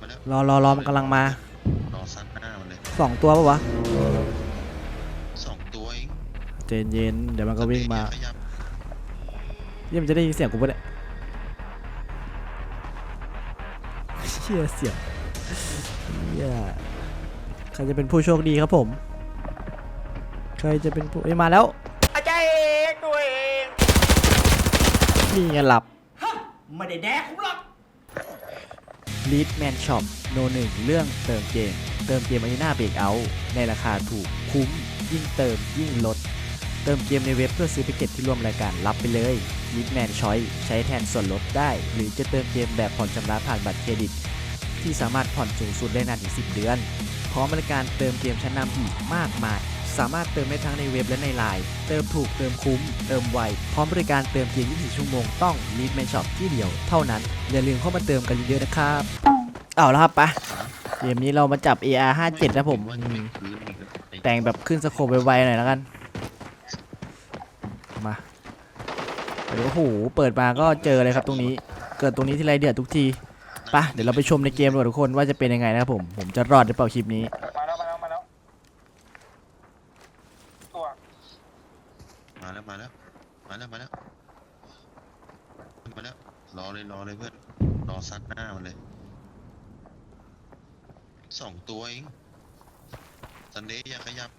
มาแล้วรอรอรอมันกำลังมารอซัดหน้ามันเลยสองตัวปะวะสองตัวเองเจนเย็นเดี๋ยวมันก็วิ่งมาขยับเยี่ยมนจะได้ยินเสียงกูปะเนี่ยเชี่ยเสียงเหี้ยใครจะเป็นผู้โชคดีครับผม ใครจะเป็นผู้เอ้ยมาแล้วอาจารย์เองตัวเอง นี่ไงหลับ ไม่ได้แดกผมหรอก ลีดแมนช็อปโนหนึ่งเรื่องเติมเกม เติมเกมอารีนาเบรกเอาในราคาถูกคุ้ม ยิ่งเติมยิ่งลด เติมเกมในเว็บเพื่อซื้อแพ็กเกจที่ร่วมรายการรับไปเลยลีดแมนชอยใช้แทนส่วนลดได้ หรือจะเติมเกมแบบผ่อนชำระผ่านบัตรเครดิต ที่สามารถผ่อนสูงสุดได้นานถึง 10 เดือน พร้อมบริการเติมเกมชั้นนำอีกมากมาย สามารถเติมได้ทั้งในเว็บและในไลน์เติมถูกเติมคุ้ม เติมไว ร้อมบริการเติมเกม24 ชั่วโมงต้อง l e a d m a n Shop ที่เดียวเท่านั้น อย่าลืมเข้ามาเติมกันเยอะๆนะครับเอาแล้วครับปะเกมนี้เรามาจับ AR 57นะผมว่าอืจะเป็นมพื้นอีกแต่งแบบขึ้นสโคปไวๆหน่อยแล้วกันมาเดี๋ยวโอ้โหเปิดมาก็เจอเลยครับตรงนี้เกิดตรงนี้ที่ไรเดือดทุกทีปะเดี๋ยวเราไปชมในเกมดีกว่าทุกคนว่าจะเป็นยังไงนะครับผมผมจะรอดหรือเปล่าคลิปนี้มาแล้วมาแล้วมาแล้วมาแล้วมาแล้ว มาแล้วมาแล้วมาแล้วรอเลยรอเลยเพื่อนรอซัดหน้ามันเลยสองตัวเองซันเดย์อย่าขยับ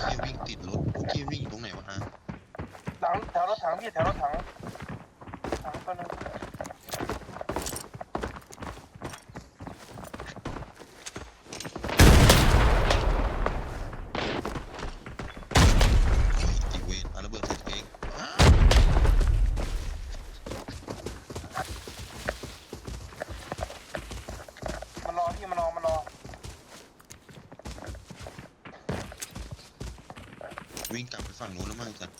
เฮียวิ่งติดรถเฮียวิ่งอยู่ตรงไหนวะฮะ หลังแถวรถถังพี่แถวรถถังถังตัวหนึง ไอีเวนอาระเบิดใส่ตัวเองอ้าว มันรอพี่มันรอมันรอ วิ่งกลับไปฝั่งนู้นแล้วมั้งจัน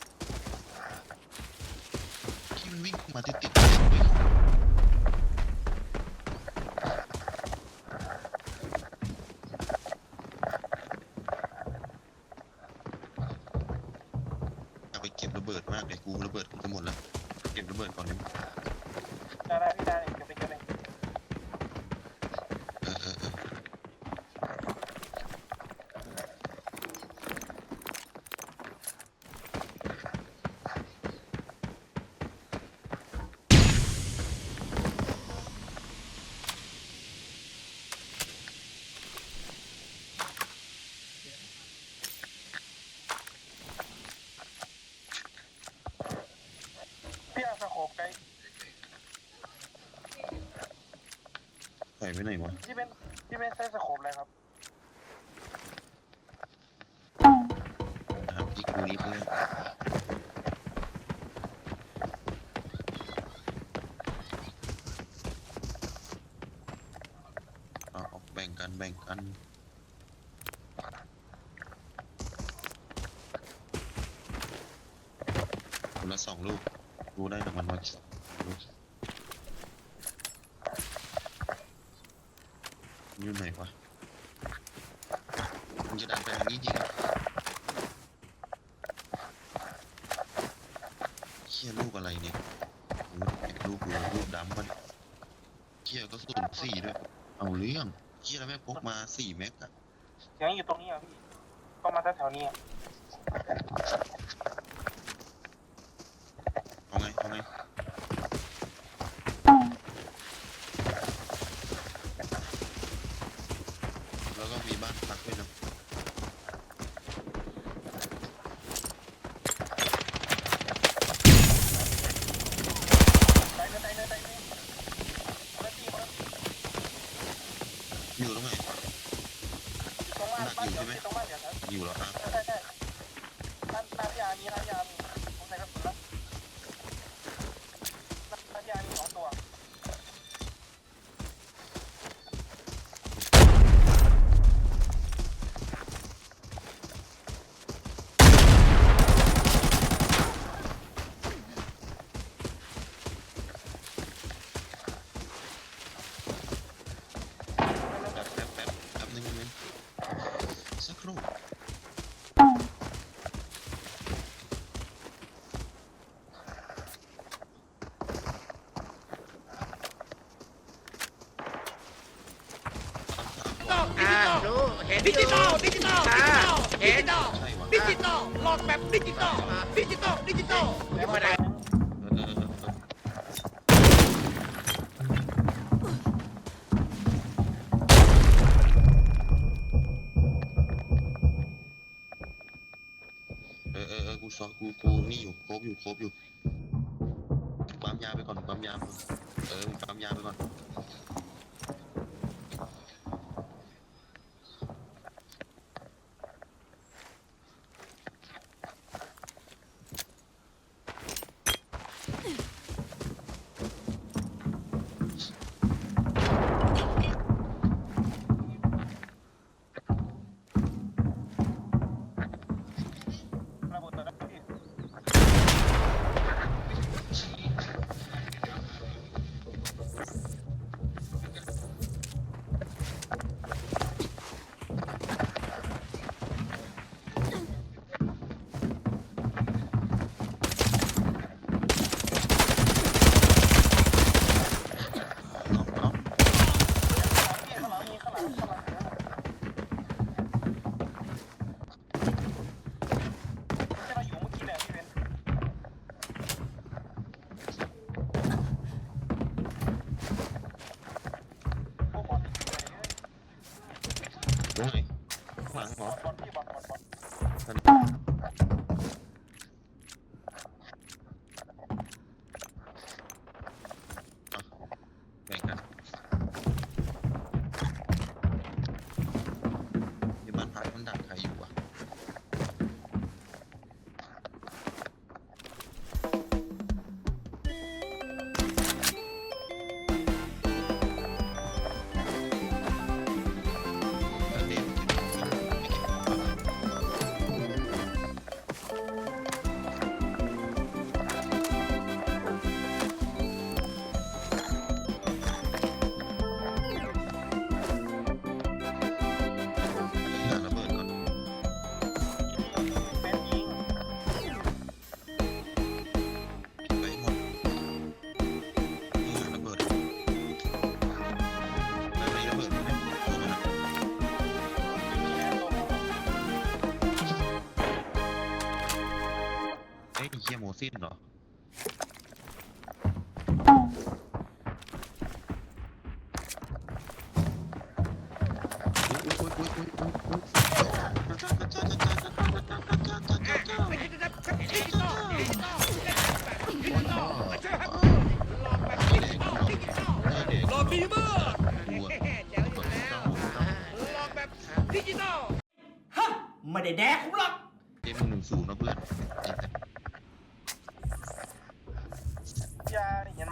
ที่ มันวิ่งมาติดติดๆกันเลยอยากไปเก็บระเบิดมากเลยกูระเบิดกูจะหมดแล้ว เก็บระเบิดก่อนเลย ได้ได้พี่ได้เลยเก็บไปเก็บเลย เออเออเออพี่เอาสโคปไกล ใส่ไว้ไหนวะพี่เป็นพี่เป็นใช้สโคปอะไรครับนะครับที่กูนี้เพื่อนเอาเอาแบ่งกันแบ่งกัน คนละสองลูกรู้ได้รางวัลมาสองลูก อยู่ไหนวะมึงจะดันไปทางนี้จริงเหรอเชี่ยลูกอะไรเนี่ยไอ้ลูกหัวลูกดำปะเนี่ยเชี่ยก็สุ่มสี่ด้วย เอาเรื่องเชี่ยแล้วแม่งพกมาสี่แม็กอะเสียงอยู่ตรงนี้อะพี่ ก็มาแถวๆนี้อะ เอาไงเอาไงแล้วก็มีบ้านพักด้วยนะ ได้เลยได้เลยได้เลยคนละทีคนละที อยู่ตรงไหน อยู่ตรงบ้านบ้านเดี๋ยวพี่ตรงบ้านเดี๋ยวครับ อยู่เหรอฮะ ใช่ใช่ใช่ร้านร้านยามีร้านยามีผมใส่กระสุนแล้ว ดิจิตอลดิจิตอลดิจิตอลดิจิตอลใช่วะดิจิตอลหลอกแบบดิจิตอลดิจิตอลดิจิตอลแล้วมาได้เออเออเออเออเออเออเออกูซอกูกูนี่อยู่ครบอยู่ครบอยู่ปั๊มยาไปก่อนปั๊มยาไปก่อนเออมึงปั๊มยาไปก่อน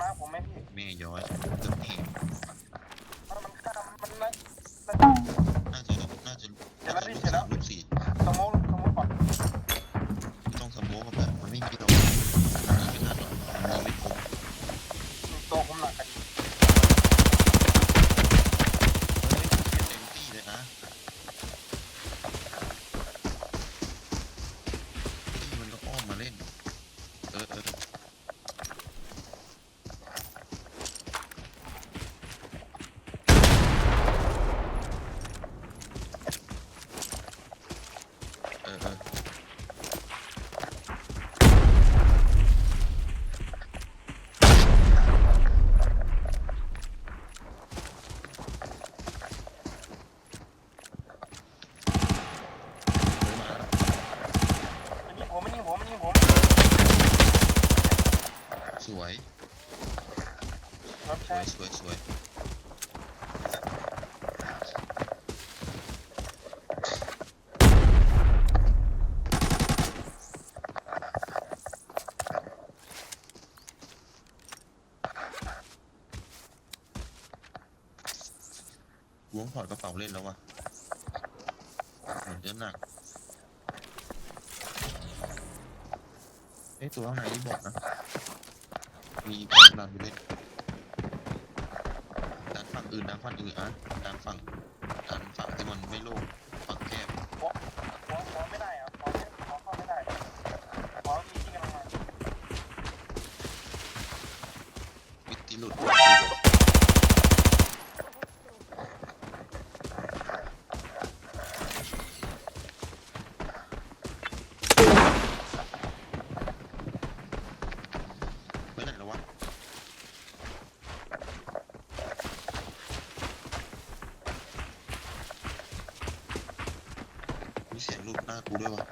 าเห็นมาผมไหมพี่แม่ย้อยเกือบแหงมันข้ามมันนะน่าจะน่าจะน่าจะลูกสามลูกสี่สมองสมองก่อนไม่ต้องสโมกกับแบบมันไม่มีหรอกมันยิงไม่ทันหรอกมันยิงไม่คมตัวผมหนักกันเฮ้ยเต็มที่เลยนะที่มันก็อ้อมมาเล่น เออเออเออเออ มันยิงผมมันยิงผมมันยิงผม สวยรับสใช้วยสวยสวยล้วงถอดกระเป๋าเล่นแล้ววะเหมือนจะหนักเอ้ตัวข้างในนี่บอกนะ มีกล่องดันไปเล่นดันฝั่งอื่นดันฝั่งอื่นอะดันฝั่งดันฝั่งที่มันไม่โล่ง กูด้วยวะ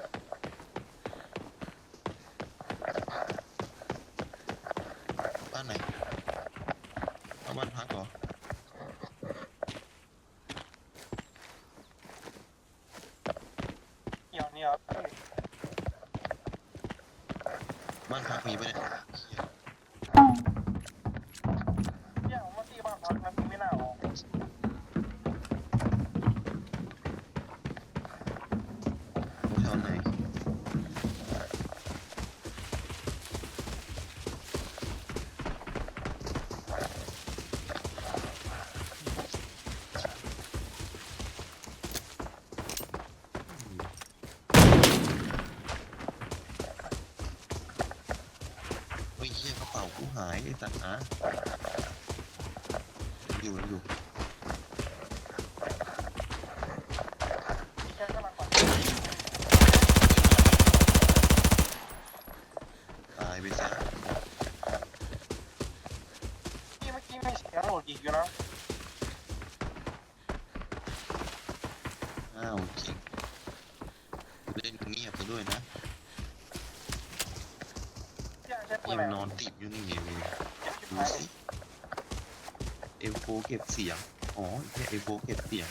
บ้านไหนเอาบ้านพักเหรอเกี่ยวเนี่ยครับบ้านพักมีปะเนี่ยเหี้ย เกี่ยวมาตีบ้านพักนะพี่ไม่น่าออก แถวไหนเฮ้ยเหี้ยกระเป๋ากูหายไอ้สัตว์นะยังอยู่ยังอยู่ พี่แค่กำลังก่อน ตายไปซะพี่เมื่อกี้มีเสียงโหลดอีกอยู่นะอ้าวจริงเล่นเงียบไปด้วยนะพี่อยากใช้ปืนี่นอะไรมันนอนติดอยู่นี่เองเก็บชิบดูหายสิเอลโฟเก็บเสียง อ๋อแค่เอลโฟเก็บเสียง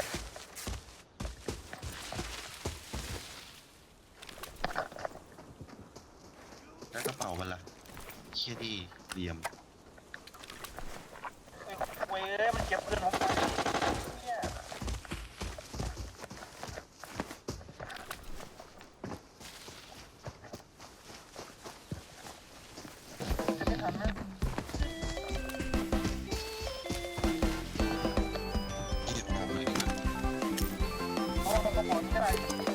แล้วกระเป๋ามันล่ะ เชี่ยดีเหลี่ยมเอ้ยเว้ยเอ้ยมันเก็บปืนผมไปเนี่ยจะไม่ทันนะเหี้ยออกเลยนะ เพราะว่ามันกระบอกที่อะไร